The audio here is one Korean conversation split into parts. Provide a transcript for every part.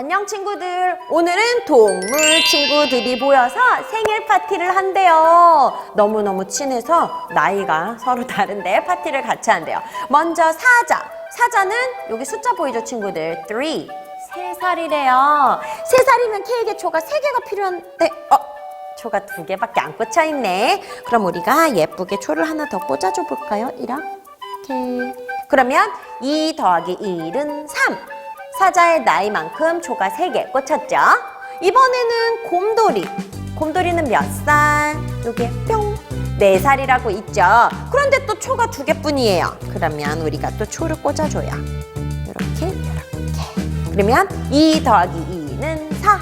안녕 친구들. 오늘은 동물 친구들이 모여서 생일 파티를 한대요. 너무너무 친해서 나이가 서로 다른데 파티를 같이 한대요. 먼저 사자. 사자는 여기 숫자 보이죠 친구들? 3. 세살이래요세살이면 케이크에 초가 세개가 필요한데 어? 초가 두 개밖에 안 꽂혀 있네. 그럼 우리가 예쁘게 초를 하나 더 꽂아줘 볼까요? 이렇게. 그러면 2 더하기 1은 3. 사자의 나이만큼 초가 3개 꽂혔죠? 이번에는 곰돌이. 곰돌이는 몇 살? 여기에 뿅. 4살이라고 있죠? 그런데 또 초가 두 개뿐이에요. 그러면 우리가 또 초를 꽂아줘요. 이렇게, 이렇게. 그러면 2 더하기 2는 4.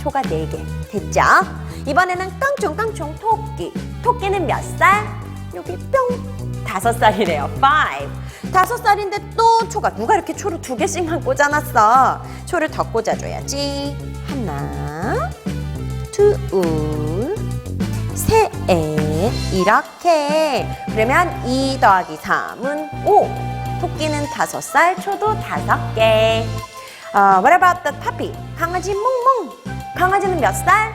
초가 4개. 됐죠? 이번에는 깡총 깡총 토끼. 토끼는 몇 살? 여기 뿅. 다섯 살이래요. 5. 다섯 살인데 또 초가 누가 이렇게 초를 두 개씩만 꽂아놨어? 초를 더 꽂아줘야지. 하나, 둘, 셋. 이렇게. 그러면 2 더하기 3은 5. 토끼는 다섯 살, 초도 다섯 개. 어, what about the puppy? 강아지 몽몽. 강아지는 몇 살?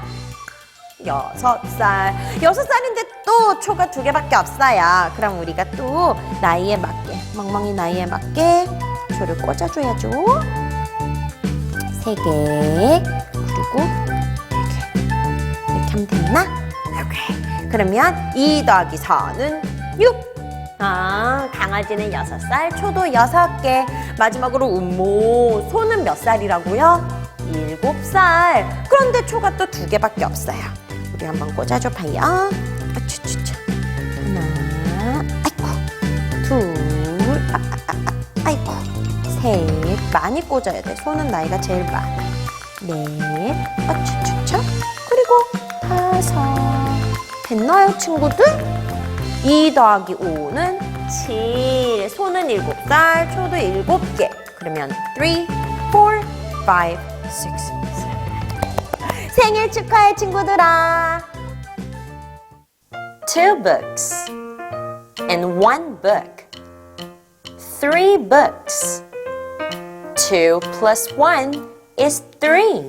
여섯 살. 여섯 살인데 또 초가 두 개밖에 없어요. 그럼 우리가 또 나이에 맞게, 멍멍이 나이에 맞게 초를 꽂아줘야죠. 세 개. 그리고 이렇게. 이렇게 하면 됐나? 오케이. 그러면 2 더하기 4는 6. 아, 강아지는 여섯 살, 초도 여섯 개. 마지막으로 음모, 소는 몇 살이라고요? 일곱 살. 그런데 초가 또 두 개밖에 없어요. 우리 한번 꽂아줘 봐요. 아추추추. 하나, 아이고, 둘, 아, 아, 아, 아, 아이고, 셋. 많이 꽂아야 돼. 소는 나이가 제일 많아. 넷, 아추추추. 그리고 다섯. 됐나요, 친구들? 2 더하기 5는 7. 소는 7살, 초도 7개. 그러면 3, 4, 5, 6, 7. 생일 축하해, 친구들아. Two books and one book. Three books. Two plus one is three.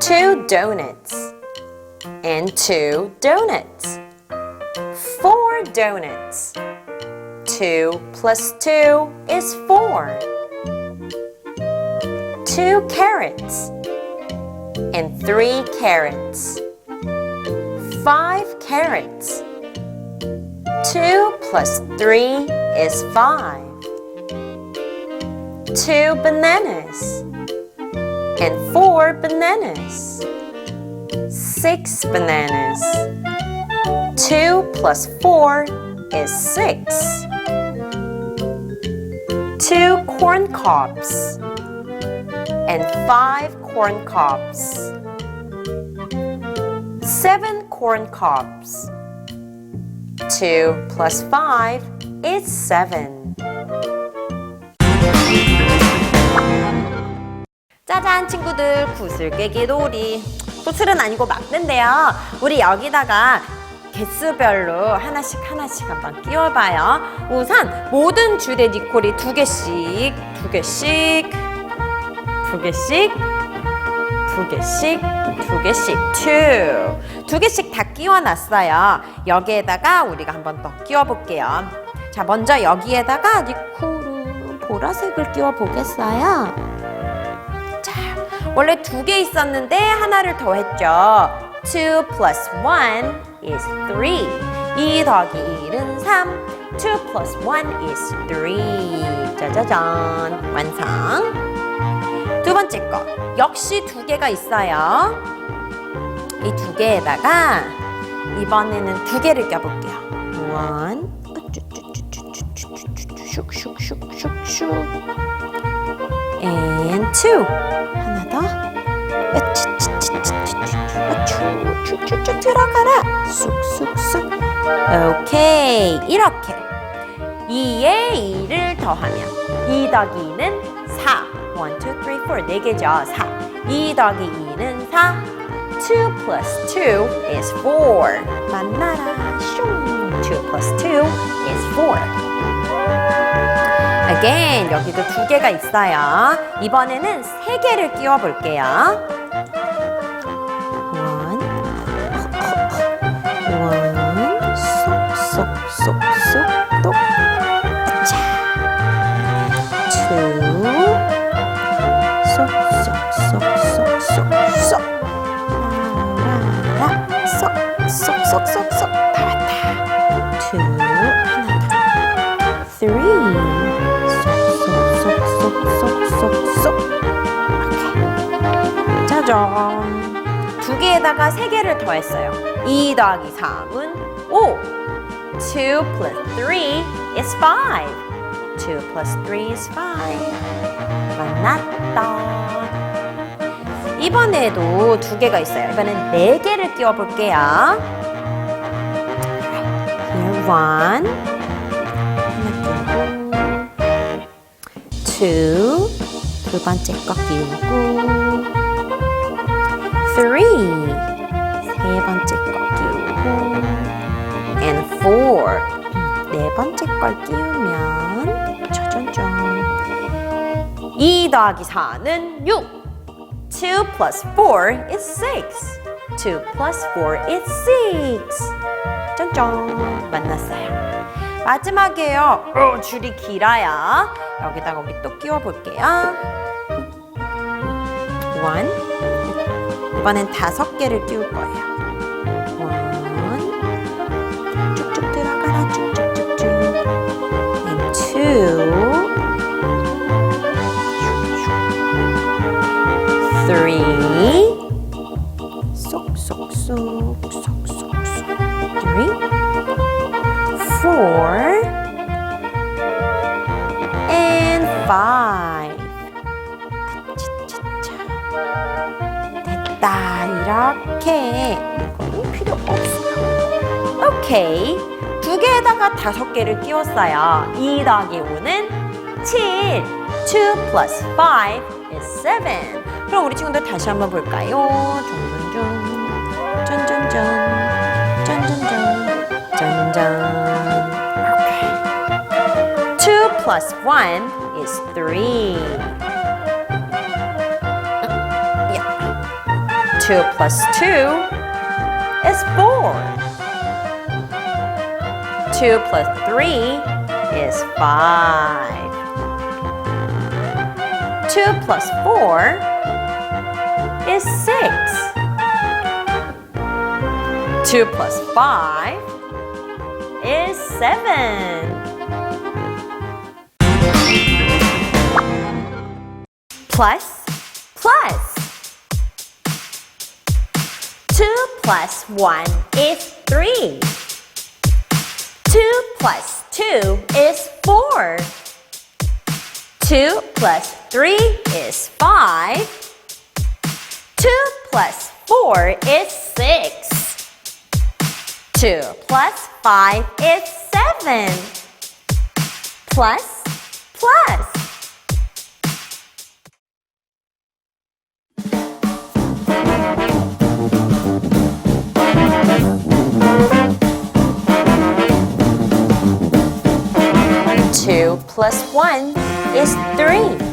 Two donuts and two donuts. Four donuts. Two plus two is four. Two carrots and three carrots. Five carrots. Two plus three is five. Two bananas and four bananas. Six bananas. Two plus four is six. Two corn cobs and five corn cobs. Seven corn cobs. Two plus five is seven. 짜잔 친구들 구슬깨기 놀이 구슬은 아니고 막는데요 우리 여기다가 개수별로 하나씩 하나씩 한번 끼워봐요 우선 모든 줄에 니콜이 두 개씩 두 개씩 두 개씩 두 개씩 두 개씩 two 두 개씩 다 끼워놨어요 여기에다가 우리가 한 번 더 끼워볼게요 자 먼저 여기에다가 니콜을 보라색을 끼워보겠어요 자, 원래 두 개 있었는데 하나를 더 했죠. 2 plus 1 is 3. 2 더하기 1은 3. 2 plus 1 is 3. 짜자잔. 완성. 두 번째 거. 역시 두 개가 있어요. 이 두 개에다가 이번에는 두 개를 껴볼게요. 원. 슉슉슉슉슉슉슉. and two. 하나 더. 들어가라. 쑥쑥쑥. 오케이. 이렇게. 2에 2를 더하면 2 더하기 2는 4. 1, 2, 3, 4. 4개죠. 4. 2 더하기 2는 4. 2 plus 2 is 4. 만나라. 슝. 2 plus 2 is 4. again 여기도 두 개가 있어요. 이번에는 세 개를 끼워 볼게요. one, one, 쏙쏙 쏙 쏙 똑. 쏙쏙쏙쏙쏙쏙. 라라라, 쏙쏙쏙쏙쏙 나왔다. two, 하나 더. three, 쏙쏙쏙쏙쏙쏙. 오케이. 짜잔. 두 개에다가 세 개를 더했어요. 2 더하기 3은 5. 2 plus 3 is 5. 2 plus 3 is 5. 만났다. 이번에도 두 개가 있어요. 이번엔 네 개를 끼워 볼게요. Here one. two. 두 번째 거 끼우고. three. 세 번째 거 끼우고. and four. 네 번째 걸 끼우면 짜잔짠. 2 더하기 4는 6. 2 plus 4 is 6. 2 plus 4 is 6. 짠짠. 만났어요. 마지막이에요. 어, 줄이 길어요. 여기다가 우리 또 끼워 볼게요. 원. 이번엔 다섯 개를 끼울 거예요. 쏙쏙쏙 쏙쏙쏙 three. four. and five. 됐다. 이렇게. 이거는 필요 없어요. 오케이. 두 개에다가 다섯 개를 끼웠어요. 2 더하기 5는 7. 2 plus 5 is 7. 그럼 우리 친구들 다시 한번 볼까요? 짠짠짠. 짠짠짠. 짠짠짠. 짠짠. 오케이. 2 plus 1 is 3. Yeah. 2 plus 2 is 4. 2 plus 3 is 5. 2 plus 4 is 6. 2 plus 5 is 7. Plus, plus. 2 plus 1 is 3. 2 plus 2 is 4. 2 plus 3 is 5. 2 plus 4 is 6. 2 plus 5 is 7. Plus, plus. Two plus one is three.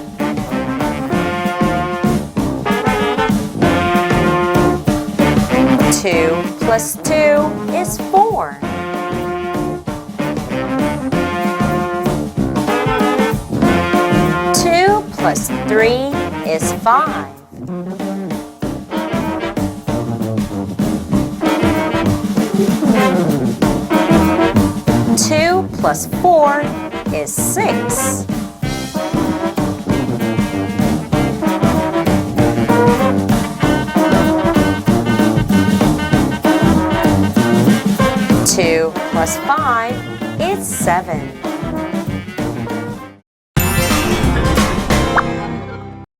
Two plus two is four. Two plus three is five. Two plus four is six. plus 5 is 7.